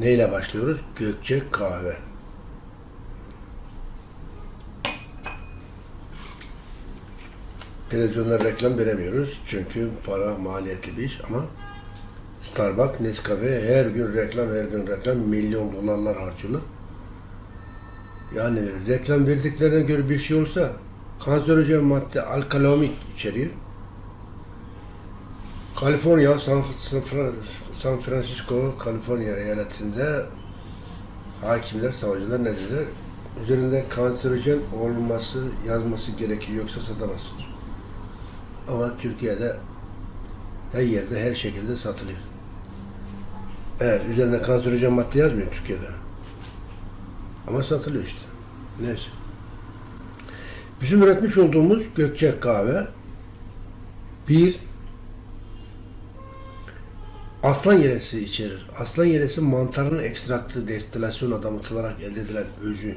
Neyle başlıyoruz? Gökçe kahve. Televizyonda reklam veremiyoruz çünkü para maliyetli bir iş ama Starbucks, Nescafe her gün reklam, her gün reklam milyon dolarlar harcıyorlar. Yani reklam verdiklerine göre bir şey olsa kanserojen madde alkaloid içeriyor. Kaliforniya, San, San, Fran- San Francisco, Kaliforniya eyaletinde hakimler, savcılar ne dediler? Üzerinde kanserojen olması, yazması gerekiyor yoksa satamazsın. Ama Türkiye'de her yerde, her şekilde satılıyor. Evet, üzerinde kanserojen madde yazmıyor Türkiye'de. Ama satılıyor işte. Neyse. Bizim üretmiş olduğumuz Gökçek kahve bir aslan yeresi içerir. Aslan yeresi mantarın ekstraktı, destilasyon damıtılarak elde edilen özü.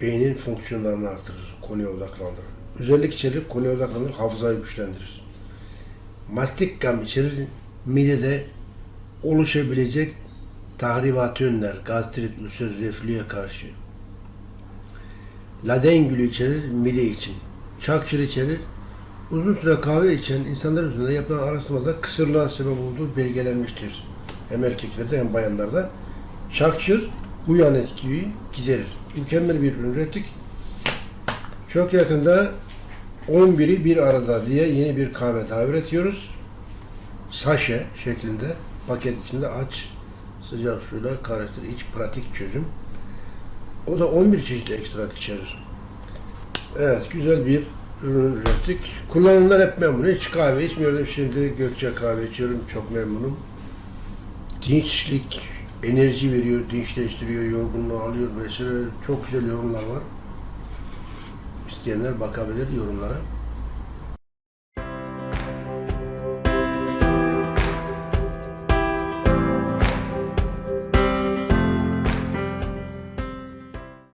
Beynin fonksiyonlarını artırır, konuya odaklandırır. Özellik içerir, konuya odaklandırır, hafızayı güçlendirir. Mastik gam içerir, midede oluşabilecek tahribatı önler, gastrit, ülser, reflüye karşı. Laden gülü içerir, mide için. Çakşır içerir, uzun süre kahve içen insanlar üzerinde yapılan araştırmada kısırlığa sebep olduğu belgelenmiştir. Hem erkeklerde hem bayanlarda. Çakşır bu yan etkiyi giderir. Mükemmel bir ürün ürettik. Çok yakında 11'i bir arada diye yeni bir kahve daha üretiyoruz. Saşe şeklinde paket içinde aç sıcak suyla karıştır iç pratik çözüm. O da 11 çeşit ekstrak içerir. Evet güzel bir ürün ürettik. Kullananlar hep memnun. Hiç kahve içmiyordum. Şimdi Gökçe kahve içiyorum. Çok memnunum. Dinçlik, enerji veriyor, dinçleştiriyor, yorgunluğu alıyor vesaire. Çok güzel yorumlar var. İsteyenler bakabilir yorumlara.